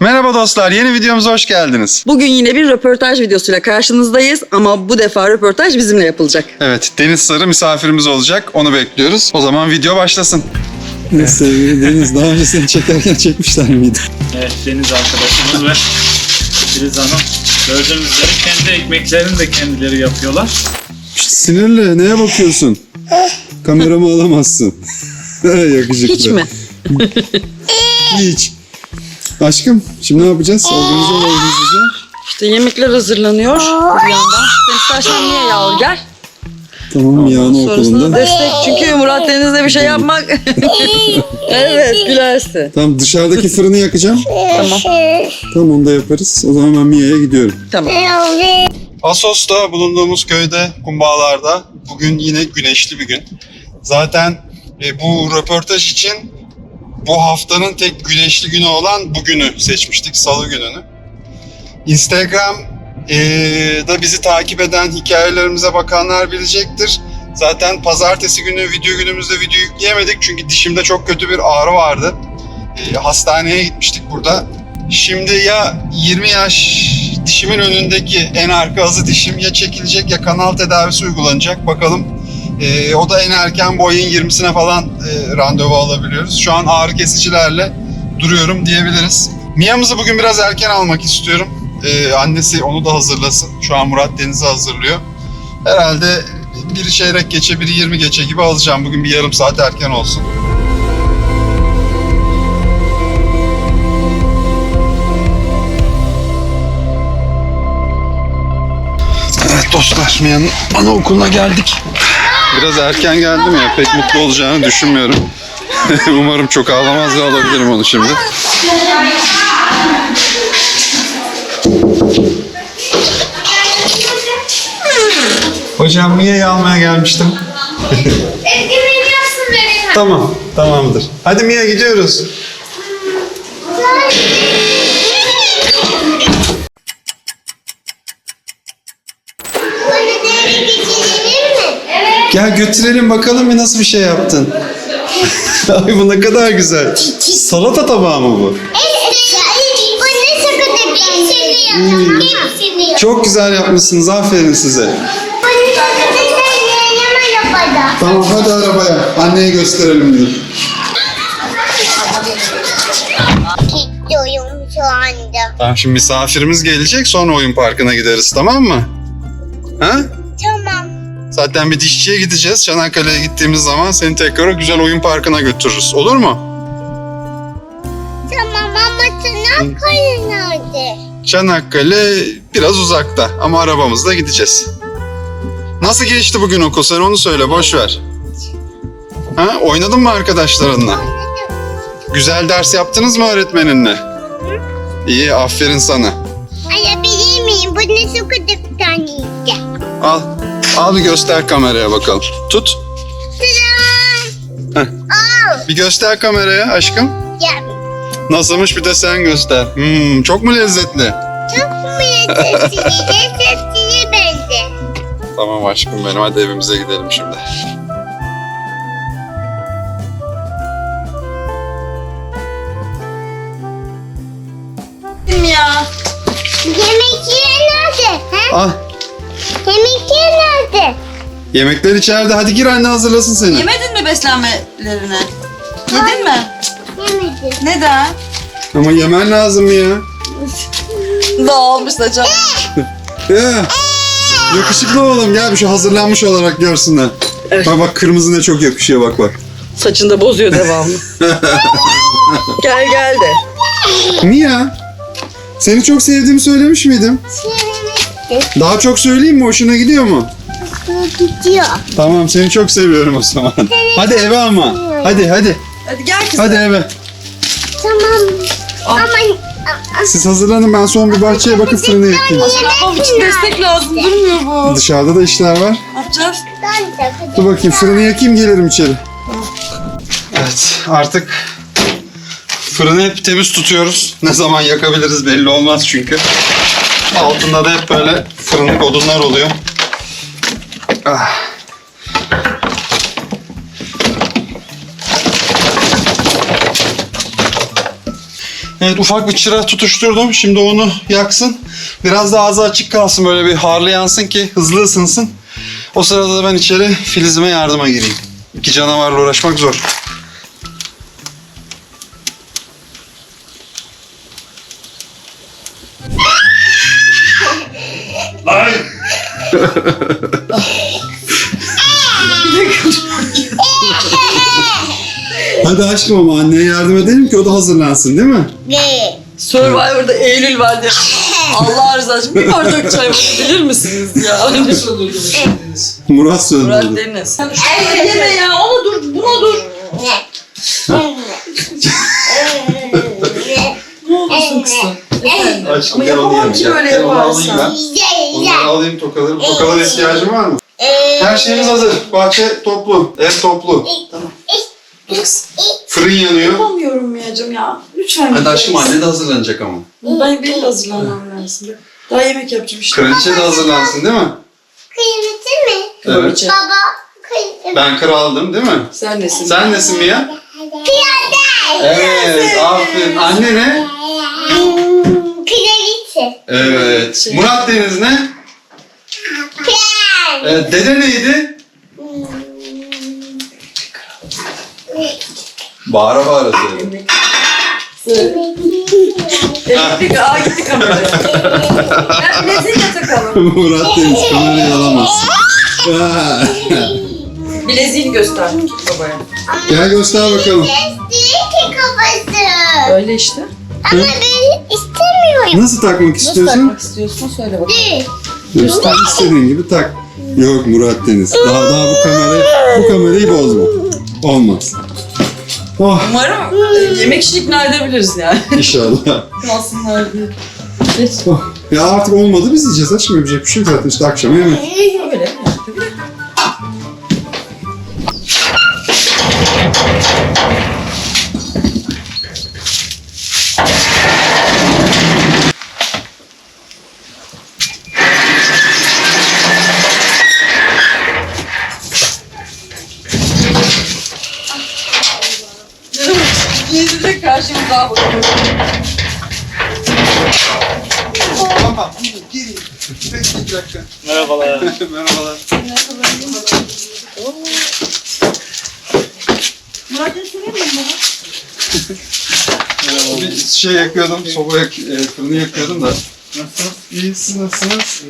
Merhaba dostlar, yeni videomuza hoş geldiniz. Bugün yine bir röportaj videosuyla karşınızdayız ama bu defa röportaj bizimle yapılacak. Evet, Deniz Sarı misafirimiz olacak, onu bekliyoruz. O zaman video başlasın. Sevgili Deniz daha önce seni çekerken çekmişler miydi? Evet Deniz arkadaşımız ve Filiz Hanım gördüğünüz üzere kendi ekmeklerini de kendileri yapıyorlar. Şşt, sinirli neye bakıyorsun? Kameramı alamazsın. Yakışıklı. Hiç mi? Hiç. Aşkım şimdi ne yapacağız? Organize olalım hızlıca. İşte yemekler hazırlanıyor bir yandan. Sen istersen niye yavru gel. Tamam Mia'nın Sonrasında okulunda. destek. Çünkü Murat Deniz'le bir şey yapmak. evet gülersin. Tamam dışarıdaki fırını yakacağım. Tamam. Tamam onu da yaparız. O zaman ben Mia'ya gidiyorum. Tamam. Asos'ta bulunduğumuz köyde, kumbağalarda bugün yine güneşli bir gün. Zaten e, bu röportaj için bu haftanın tek güneşli günü olan bugünü seçmiştik, salı gününü. Instagram da bizi takip eden, hikayelerimize bakanlar bilecektir. Zaten pazartesi günü video günümüzde video yükleyemedik çünkü dişimde çok kötü bir ağrı vardı. Hastaneye gitmiştik burada. Şimdi ya 20 yaş dişimin önündeki en arka azı dişim ya çekilecek ya kanal tedavisi uygulanacak. Bakalım Ee, o da en erken bu ayın 20'sine falan e, randevu alabiliyoruz. Şu an ağrı kesicilerle duruyorum diyebiliriz. Mia'mızı bugün biraz erken almak istiyorum. Ee, annesi onu da hazırlasın. Şu an Murat Deniz'i hazırlıyor. Herhalde biri çeyrek geçe, biri 20 geçe gibi alacağım. Bugün bir yarım saat erken olsun. Evet dostlar, Mia'nın anaokuluna geldik. Biraz erken geldim ya, pek mutlu olacağını düşünmüyorum. Umarım çok ağlamaz ve alabilirim onu şimdi. Hocam Mia'yı almaya gelmiştim. Ezgi'nin yapsın beni. Tamam, tamamdır. Hadi Mia gidiyoruz. Gel götürelim bakalım bir nasıl bir şey yaptın. Ay bu ne kadar güzel. Salata tabağı mı bu? Yap. Çok güzel yapmışsınız. Aferin size. Tamam hadi arabaya. Anneye gösterelim diyor. Gidiyorum şu anda. Tamam şimdi misafirimiz gelecek sonra oyun parkına gideriz tamam mı? Ha? Zaten bir dişçiye gideceğiz. Çanakkale'ye gittiğimiz zaman seni tekrar güzel oyun parkına götürürüz. Olur mu? Tamam ama Çanakkale nerede? Çanakkale biraz uzakta ama arabamızla gideceğiz. Nasıl geçti bugün okul? Sen onu söyle boş ver. Ha? Oynadın mı arkadaşlarınla? Güzel ders yaptınız mı öğretmeninle? İyi aferin sana. Alabilir miyim? Bu ne sakın tanıyacak? Al. Al bir göster kameraya bakalım. Tut. Heh. Bir göster kameraya aşkım. Ya Nasılmış bir de sen göster. Hmm, çok mu lezzetli? çok mu lezzetli? Lezzetli bence. Tamam aşkım benim hadi evimize gidelim şimdi. Ya. Yemekler nerede? Ha? Al. Yemekler nerede? Yemekler içeride. Hadi gir anne hazırlasın seni. Yemedin mi beslenmelerini? Yedin mi? Yemedim. Neden? Ama yemen lazım ya. Dağılmış saçım. Ya. Yakışıklı oğlum gel bir şu hazırlanmış olarak görsünler. Bak bak kırmızı ne çok yakışıyor bak bak. Saçını da bozuyor devamlı. gel gel de. Niye? Seni çok sevdiğimi söylemiş miydim? Yemedim. Daha çok söyleyeyim mi? Hoşuna gidiyor mu? Gidiyor. Tamam seni çok seviyorum o zaman. Hadi eve ama. Hadi hadi. Hadi gel kızım. Hadi eve. Tamam. Ama Siz hazırlanın ben son bir bahçeye bakıp fırını yakayım. Babam için destek lazım durmuyor bu. Dışarıda da işler var. Ne yapacağız? ben de Dur bakayım fırını yakayım gelirim içeri. Evet artık fırını hep temiz tutuyoruz. Ne zaman yakabiliriz belli olmaz çünkü. Altında da hep böyle fırınlık odunlar oluyor. Ah. Evet ufak bir çıra tutuşturdum. Şimdi onu yaksın. Biraz da ağzı açık kalsın böyle bir harlı yansın ki hızlı ısınsın. O sırada da ben içeri Filiz'ime yardıma gireyim. İki canavarla uğraşmak zor. Hadi aşkım ama anneye yardım edelim ki o da hazırlansın değil mi? Ne? Survivor'da Eylül var diye. Allah rızası bir bardak çay bilir misiniz ya? Murat söndürdü. Murat Deniz. Sen şunu yeme ya. Ona dur. Buna dur. Ne olursun kızım? Aşkım Ama gel onu yapamam ki yiyeyim. böyle Gel onu alayım yaparsan. ben. Güzel Onları alayım tokaları. Tokalara ihtiyacın var mı? Her şeyimiz hazır. Bahçe toplu. Ev toplu. Kızım. Fırın yanıyor. Yapamıyorum Miyacım ya. Lütfen. Hadi aşkım kere. anne de hazırlanacak ama. Ben benim de hazırlanmam lazım. Daha yemek yapacağım işte. Kraliçe de hazırlansın değil mi? Kıymetli mi? Evet. Kraliçe. Baba kıymetli. Ben kraldım değil mi? Sen nesin? Sen nesin Mia? Piyade. Evet, aferin. Anne ne? Hmm, Kraliçe. Evet. Şey. Murat Deniz ne? Prens. Evet, dede neydi? Bağıra bağıra söyle. Elektrik ağa gitti kameraya. Ben bileziğiyle takalım. Murat Deniz kamerayı alamaz. Bileziğini göster babaya. Gel göster bakalım. Ki kafası. Öyle işte. Ama ben istemiyorum. Nasıl takmak Nasıl istiyorsun? takmak istiyorsun söyle bakalım. Değil. Göster istediğin gibi tak. Yok Murat Deniz. Daha daha bu kamerayı bu kamerayı bozma. Olmaz. Oh Umarım e, yemek için ikna edebiliriz yani. inşallah. Kalsınlar diye. Geç. Oh. Ya artık olmadı biz yiyeceğiz aşkım yapacak bir şey zaten işte akşama yemek. Karşımıza daha. Tamam, dakika. Merhabalar. Merhabalar. Bir şey yakıyordum, soba yak, e, fırını yakıyordum da. Nasılsınız? İyi, siz nasılsınız?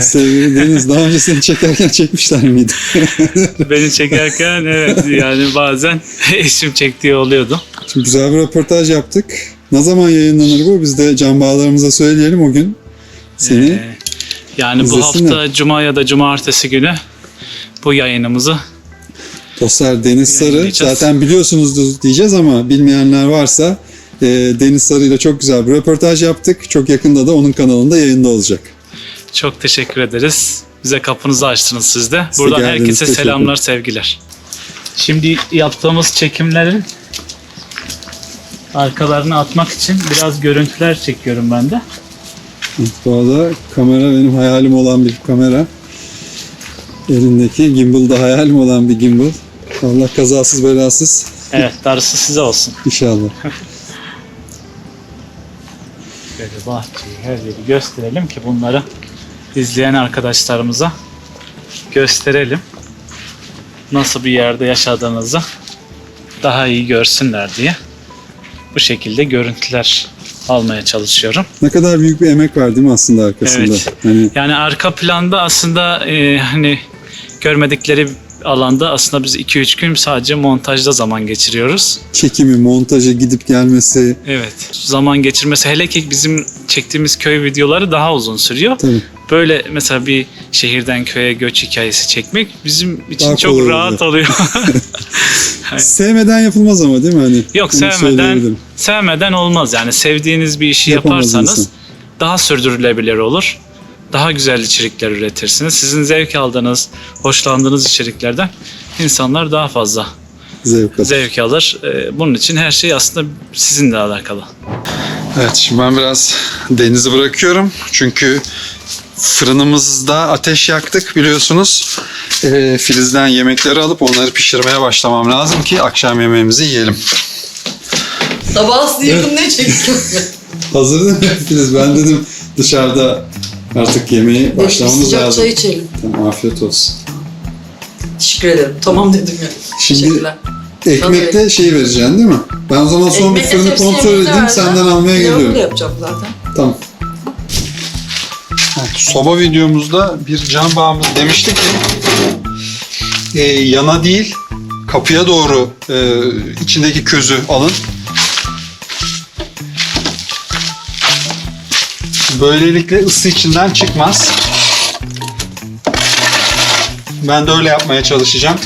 Sevgili Deniz daha önce seni çekerken çekmişler miydi? Beni çekerken evet yani bazen eşim çektiği oluyordu. Şimdi güzel bir röportaj yaptık. Ne zaman yayınlanır bu? Biz de can bağlarımıza söyleyelim o gün. Seni Ee, yani bu hafta cuma ya da cumartesi günü bu yayınımızı dostlar Deniz Sarı zaten biliyorsunuzdur diyeceğiz ama bilmeyenler varsa e, Deniz Sarı ile çok güzel bir röportaj yaptık. Çok yakında da onun kanalında yayında olacak. Çok teşekkür ederiz. Bize kapınızı açtınız siz de. Siz de Buradan geldiniz, herkese teşekkür selamlar, sevgiler. Şimdi yaptığımız çekimlerin arkalarını atmak için biraz görüntüler çekiyorum ben de. Bu arada kamera benim hayalim olan bir kamera. Elindeki gimbal da hayalim olan bir gimbal. Allah kazasız belasız Evet, darısı size olsun. inşallah. Böyle bahçeyi, her yeri gösterelim ki bunları izleyen arkadaşlarımıza gösterelim. Nasıl bir yerde yaşadığınızı daha iyi görsünler diye bu şekilde görüntüler almaya çalışıyorum. Ne kadar büyük bir emek var değil mi aslında arkasında? Evet. Hani Yani arka planda aslında e, hani görmedikleri alanda aslında biz 2-3 gün sadece montajda zaman geçiriyoruz. çekimi, montajı, gidip gelmesi Evet. Zaman geçirmesi hele ki bizim çektiğimiz köy videoları daha uzun sürüyor. tabii. Böyle mesela bir şehirden köye göç hikayesi çekmek bizim için Daha çok kolay rahat oluyor. Sevmeden yapılmaz ama değil mi? Hani Yok sevmeden sevmeden olmaz yani sevdiğiniz bir işi Yapamaz yaparsanız insan. daha sürdürülebilir olur. Daha güzel içerikler üretirsiniz. Sizin zevk aldığınız, hoşlandığınız içeriklerden insanlar daha fazla Zevk alır. zevk alır. Ee, Bunun için her şey aslında sizinle alakalı. Evet şimdi ben biraz denizi bırakıyorum. Çünkü fırınımızda ateş yaktık biliyorsunuz. Ee, Filiz'den yemekleri alıp onları pişirmeye başlamam lazım ki akşam yemeğimizi yiyelim. Sabah sıyırdım ne çektim? Hazır değil mi Filiz? Ben dedim dışarıda artık yemeğe başlamamız Sıcak lazım. çay içelim. Tamam, afiyet olsun. Teşekkür ederim. Tamam dedim ya. Şimdi Teşekkürler. ekmekte şey vereceksin değil mi? Ben o zaman son bir Ekmekle fırını kontrol edeyim senden almaya da geliyorum. yapacağım zaten. Tamam. Soba videomuzda bir can bağımız demiştik ki e, yana değil kapıya doğru e, içindeki közü alın. Böylelikle ısı içinden çıkmaz. Ben de öyle yapmaya çalışacağım.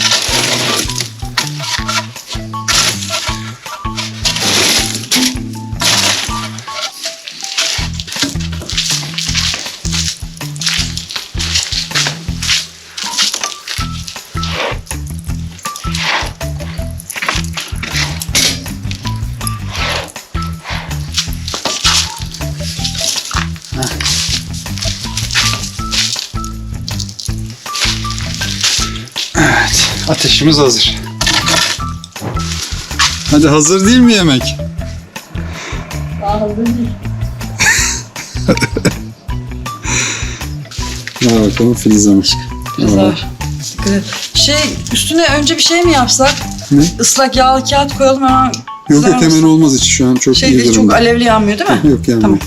Evet, ateşimiz hazır. Hadi hazır değil mi yemek? Ver bakalım Filiz Hanım. Güzel. Dikkat et. Şey üstüne önce bir şey mi yapsak? Ne? Islak yağlı kağıt koyalım hemen. Yok yok hemen olmaz hiç şu an çok Şey iyi değil, çok durumda. alevli yanmıyor değil mi? Yok yani. Tamam.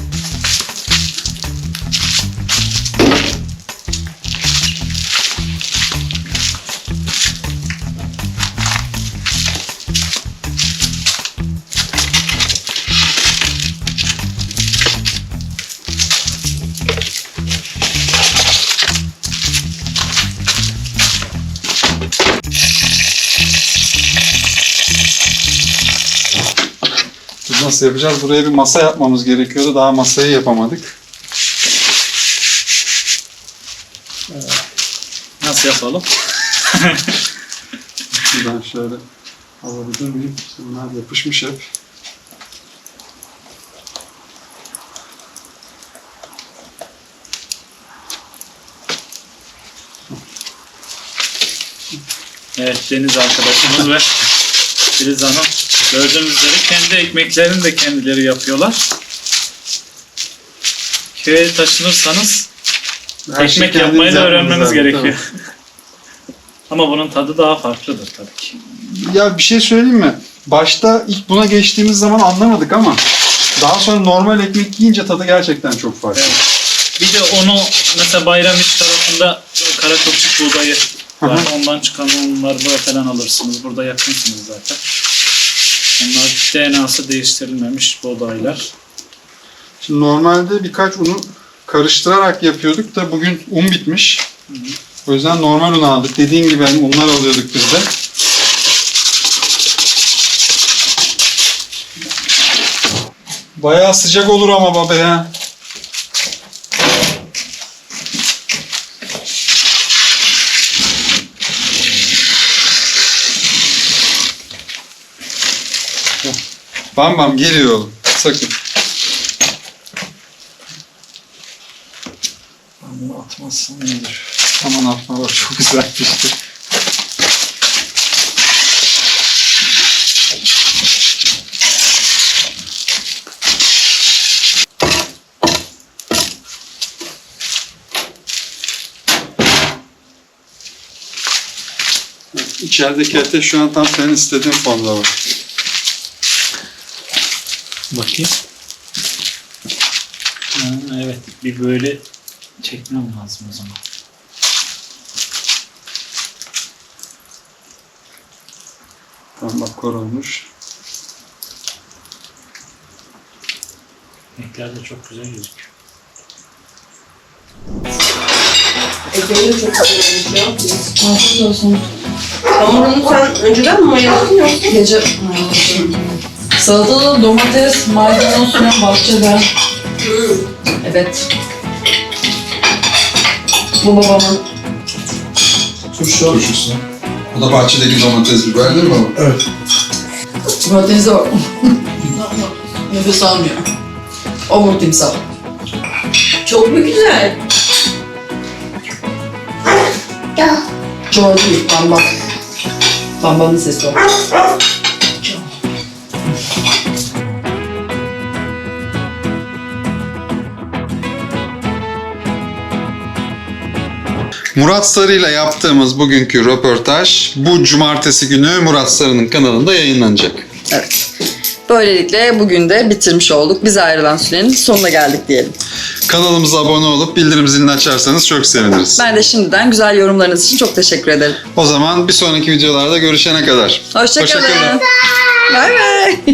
Nasıl yapacağız? Buraya bir masa yapmamız gerekiyordu. Daha masayı yapamadık. Nasıl yapalım? Ben şöyle alabilir miyim? Bunlar yapışmış hep. Evet Deniz arkadaşımız ve Filiz Hanım gördüğünüz üzere kendi ekmeklerini de kendileri yapıyorlar. Köye taşınırsanız Her ekmek kendiniz yapmayı da öğrenmeniz lazım, gerekiyor. Ama bunun tadı daha farklıdır tabii ki. Ya bir şey söyleyeyim mi? Başta ilk buna geçtiğimiz zaman anlamadık ama daha sonra normal ekmek yiyince tadı gerçekten çok farklı. Evet. Bir de onu mesela Bayramiç tarafında kara kılçık buğdayı var. Ondan çıkan unları falan alırsınız. Burada yakınsınız zaten. Onlar DNA'sı değiştirilmemiş buğdaylar. Şimdi normalde birkaç unu karıştırarak yapıyorduk da bugün un bitmiş. O yüzden normal un aldık. Dediğin gibi hani unlar alıyorduk biz de. Bayağı sıcak olur ama baba ya. Bam bam geliyor oğlum. Sakın. Ben bunu atmazsam iyidir. Aman atma bak çok güzel pişti. İçerideki ete şu an tam senin istediğin formda var. Bakayım. Ha, evet, bir böyle çekmem lazım o zaman. Tam bak kor olmuş. Renkler de çok güzel gözüküyor. Ekmeği de çok güzel olmuş ya. Afiyet olsun. Hamurunu sen önceden mi mayaladın yoksa? Gece mayaladım. Salatada domates, maydanoz falan bahçede. Evet. Bu babamın. Turşu. O da bahçedeki domates biber değil mi baba? Evet. Domatesi var. Nefes almıyor. Omur timsah. Çok mu güzel? Değil, bambam. Bambamın sesi o. Murat Sarı ile yaptığımız bugünkü röportaj bu cumartesi günü Murat Sarı'nın kanalında yayınlanacak. Evet. Böylelikle bugün de bitirmiş olduk. Biz ayrılan sürenin sonuna geldik diyelim. Kanalımıza abone olup bildirim zilini açarsanız çok seviniriz. Ben de şimdiden güzel yorumlarınız için çok teşekkür ederim. O zaman bir sonraki videolarda görüşene kadar. Hoşçakalın. Hoşça kalın. Bay bay.